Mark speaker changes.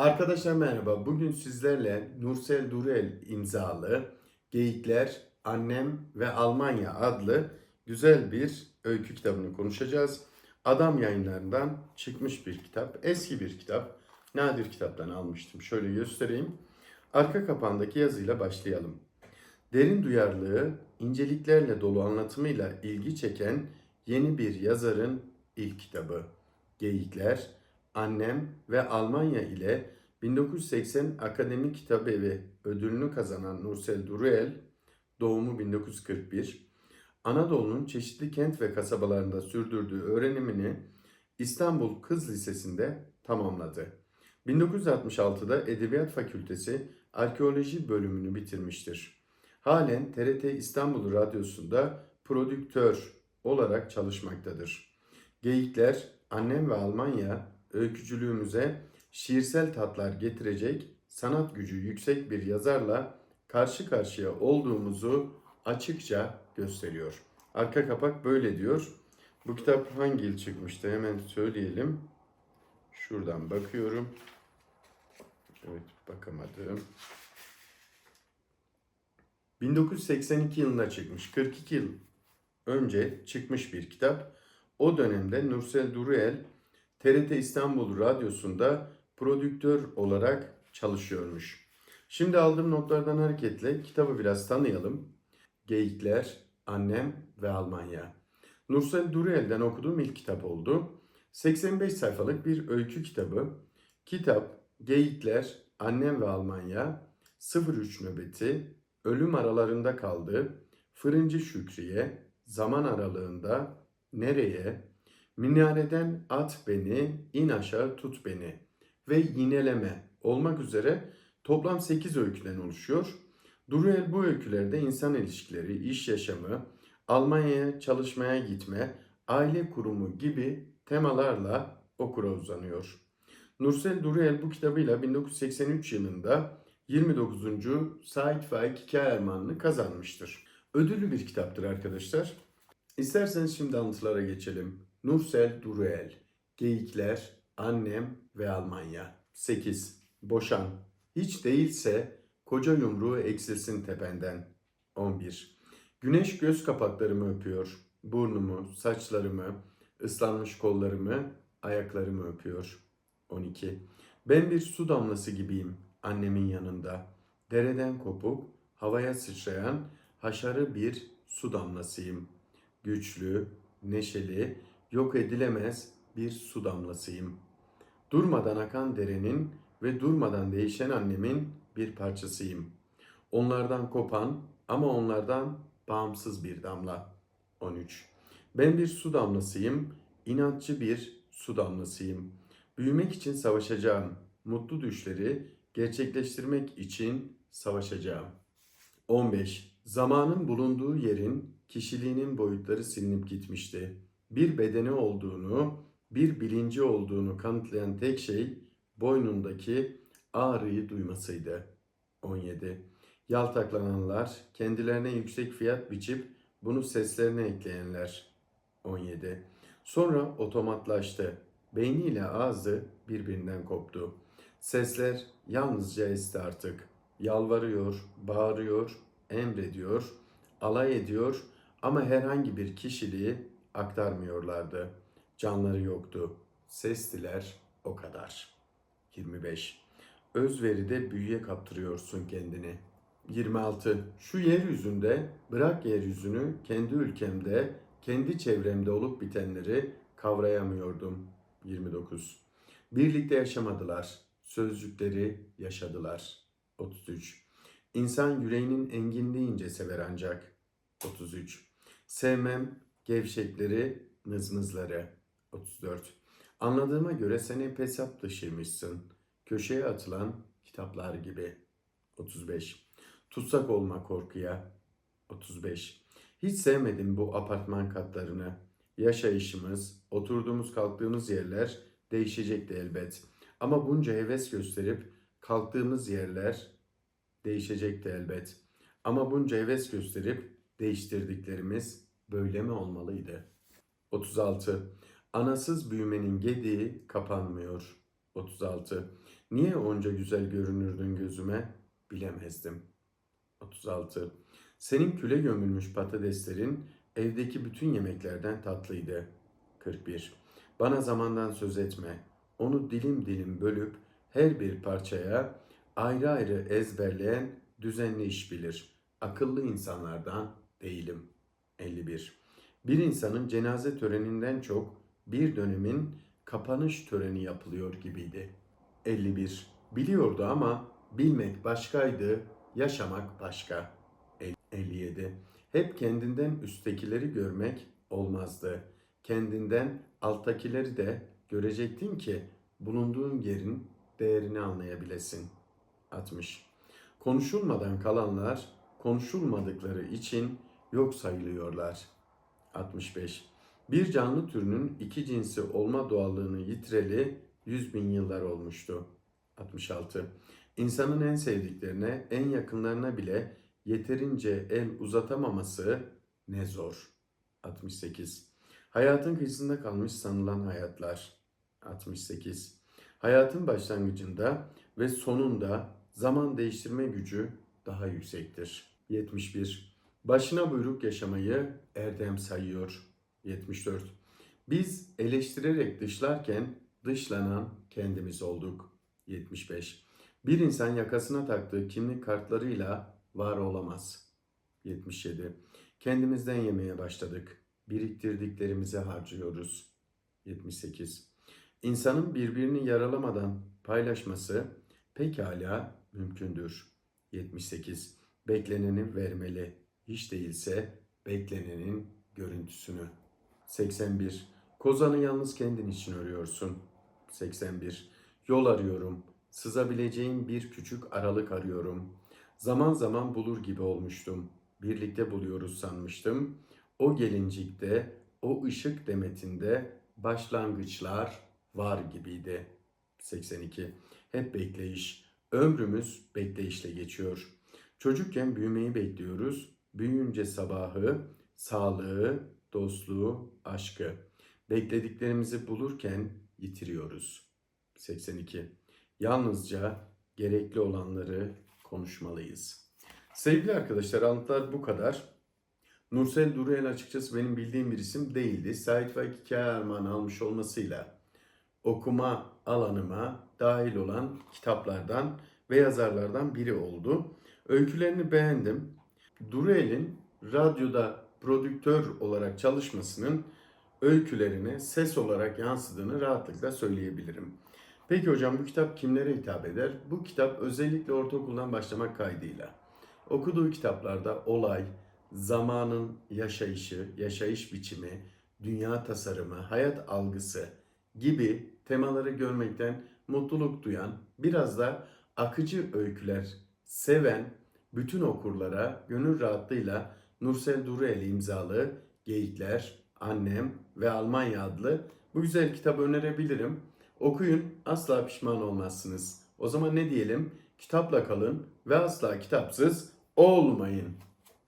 Speaker 1: Arkadaşlar merhaba. Bugün sizlerle Nursel Durel imzalı Geyikler, Annem ve Almanya adlı güzel bir öykü kitabını konuşacağız. Adam yayınlarından çıkmış bir kitap. Eski bir kitap. Nadir kitaptan almıştım. Şöyle göstereyim. Arka kapağındaki yazıyla başlayalım. Derin duyarlılığı, inceliklerle dolu anlatımıyla ilgi çeken yeni bir yazarın ilk kitabı. Geyikler, Annem ve Almanya ile 1980 Akademi Kitabevi ödülünü kazanan Nursel Duruel, doğumu 1941, Anadolu'nun çeşitli kent ve kasabalarında sürdürdüğü öğrenimini İstanbul Kız Lisesi'nde tamamladı. 1966'da Edebiyat Fakültesi Arkeoloji bölümünü bitirmiştir. Halen TRT İstanbul Radyosu'nda prodüktör olarak çalışmaktadır. Geyikler, Annem ve Almanya öykücülüğümüze şiirsel tatlar getirecek sanat gücü yüksek bir yazarla karşı karşıya olduğumuzu açıkça gösteriyor. Arka kapak böyle diyor. Bu kitap hangi yıl çıkmıştı hemen söyleyelim. Şuradan bakıyorum. Evet bakamadım. 1982 yılında çıkmış. 42 yıl önce çıkmış bir kitap. O dönemde Nursel Duruel TRT İstanbul Radyosu'nda prodüktör olarak çalışıyormuş. Şimdi aldığım notlardan hareketle kitabı biraz tanıyalım. Geyikler, Annem ve Almanya. Nursel Duruel'den okuduğum ilk kitap oldu. 85 sayfalık bir öykü kitabı. Kitap, Geyikler, Annem ve Almanya, 03 nöbeti, ölüm aralarında kaldı, Fırıncı Şükriye, zaman aralığında, nereye, minareden at beni, in aşağı tut beni ve yineleme olmak üzere toplam 8 öyküden oluşuyor. Duruel bu öykülerde insan ilişkileri, iş yaşamı, Almanya'ya çalışmaya gitme, aile kurumu gibi temalarla okura uzanıyor. Nursel Duruel bu kitabıyla 1983 yılında 29. Said Faik Hikaye Ermanını kazanmıştır. Ödüllü bir kitaptır arkadaşlar. İsterseniz şimdi anlatılara geçelim. Nursel Duruel, Geyikler, Annem ve Almanya. 8. Boşan. Hiç değilse koca yumruğu eksilsin tependen. 11. Güneş göz kapaklarımı öpüyor. Burnumu, saçlarımı, ıslanmış kollarımı, ayaklarımı öpüyor. 12. Ben bir su damlası gibiyim annemin yanında. Dereden kopuk, havaya sıçrayan haşarı bir su damlasıyım. Güçlü, neşeli, yok edilemez bir su damlasıyım. Durmadan akan derenin ve durmadan değişen annemin bir parçasıyım. Onlardan kopan ama onlardan bağımsız bir damla. 13. Ben bir su damlasıyım, inatçı bir su damlasıyım. Büyümek için savaşacağım, mutlu düşleri gerçekleştirmek için savaşacağım. 15. Zamanın bulunduğu yerin kişiliğinin boyutları silinip gitmişti. Bir bedeni olduğunu, bir bilinci olduğunu kanıtlayan tek şey boynundaki ağrıyı duymasıydı. 17. Yaltaklananlar, kendilerine yüksek fiyat biçip bunu seslerine ekleyenler. 17. Sonra otomatlaştı. Beyniyle ağzı birbirinden koptu. Sesler yalnızca esti artık. Yalvarıyor, bağırıyor, emrediyor, alay ediyor ama herhangi bir kişiliği aktarmıyorlardı. Canları yoktu. Sestiler o kadar. 25. Özveride büyüye kaptırıyorsun kendini. 26. Şu yeryüzünde bırak yeryüzünü kendi ülkemde, kendi çevremde olup bitenleri kavrayamıyordum. 29. Birlikte yaşamadılar. Sözcükleri yaşadılar. 33. İnsan yüreğinin enginliğince sever ancak. 33. Sevmem gevşekleri, mızmızları. 34. Anladığıma göre sen hep hesap dışıymışsın. Köşeye atılan kitaplar gibi. 35. Tutsak olma korkuya. 35. Hiç sevmedim bu apartman katlarını. Yaşayışımız, oturduğumuz kalktığımız yerler değişecekti elbet. Ama bunca heves gösterip kalktığımız yerler değişecekti elbet. Ama bunca heves gösterip değiştirdiklerimiz böyle mi olmalıydı? 36. Anasız büyümenin gediği kapanmıyor. 36. Niye onca güzel görünürdün gözüme? Bilemezdim. 36. Senin küle gömülmüş patateslerin evdeki bütün yemeklerden tatlıydı. 41. Bana zamandan söz etme. Onu dilim dilim bölüp her bir parçaya ayrı ayrı ezberleyen düzenli iş bilir. Akıllı insanlardan değilim. 51. Bir insanın cenaze töreninden çok bir dönemin kapanış töreni yapılıyor gibiydi. 51. Biliyordu ama bilmek başkaydı, yaşamak başka. 57. Hep kendinden üsttekileri görmek olmazdı. Kendinden alttakileri de görecektin ki bulunduğun yerin değerini anlayabilesin. 60. Konuşulmadan kalanlar konuşulmadıkları için yok sayılıyorlar. 65. Bir canlı türünün iki cinsi olma doğallığını yitireli 100 bin yıllar olmuştu. 66. İnsanın en sevdiklerine, en yakınlarına bile yeterince el uzatamaması ne zor. 68. Hayatın kıyısında kalmış sanılan hayatlar. 68. Hayatın başlangıcında ve sonunda zaman değiştirme gücü daha yüksektir. 71. Başına buyruk yaşamayı erdem sayıyor. 74. Biz eleştirerek dışlarken dışlanan kendimiz olduk. 75. Bir insan yakasına taktığı kimlik kartlarıyla var olamaz. 77. Kendimizden yemeye başladık. Biriktirdiklerimizi harcıyoruz. 78. İnsanın birbirini yaralamadan paylaşması pekala mümkündür. 78. Bekleneni vermeli. Hiç değilse beklenenin görüntüsünü. 81. Kozanı yalnız kendin için örüyorsun. 81. Yol arıyorum. Sızabileceğim bir küçük aralık arıyorum. Zaman zaman bulur gibi olmuştum. Birlikte buluyoruz sanmıştım. O gelincikte, o ışık demetinde başlangıçlar var gibiydi. 82. Hep bekleyiş. Ömrümüz bekleyişle geçiyor. Çocukken büyümeyi bekliyoruz. Büyüyünce sabahı, sağlığı, dostluğu, aşkı. Beklediklerimizi bulurken yitiriyoruz. 82. Yalnızca gerekli olanları konuşmalıyız. Sevgili arkadaşlar alıntılar bu kadar. Nursel Duruyel açıkçası benim bildiğim bir isim değildi. Sait Faik Hikaye Armağanı almış olmasıyla okuma alanıma dahil olan kitaplardan ve yazarlardan biri oldu. Öykülerini beğendim. Duruyel'in radyoda prodüktör olarak çalışmasının öykülerine ses olarak yansıdığını rahatlıkla söyleyebilirim. Peki hocam bu kitap kimlere hitap eder? Bu kitap özellikle ortaokuldan başlamak kaydıyla okuduğu kitaplarda olay, zamanın yaşayışı, yaşayış biçimi, dünya tasarımı, hayat algısı gibi temaları görmekten mutluluk duyan, biraz da akıcı öyküler seven bütün okurlara gönül rahatlığıyla Nursel Duruyel imzalı Geyikler, Annem ve Almanya adlı bu güzel kitabı önerebilirim. Okuyun, asla pişman olmazsınız. O zaman ne diyelim? Kitapla kalın ve asla kitapsız olmayın.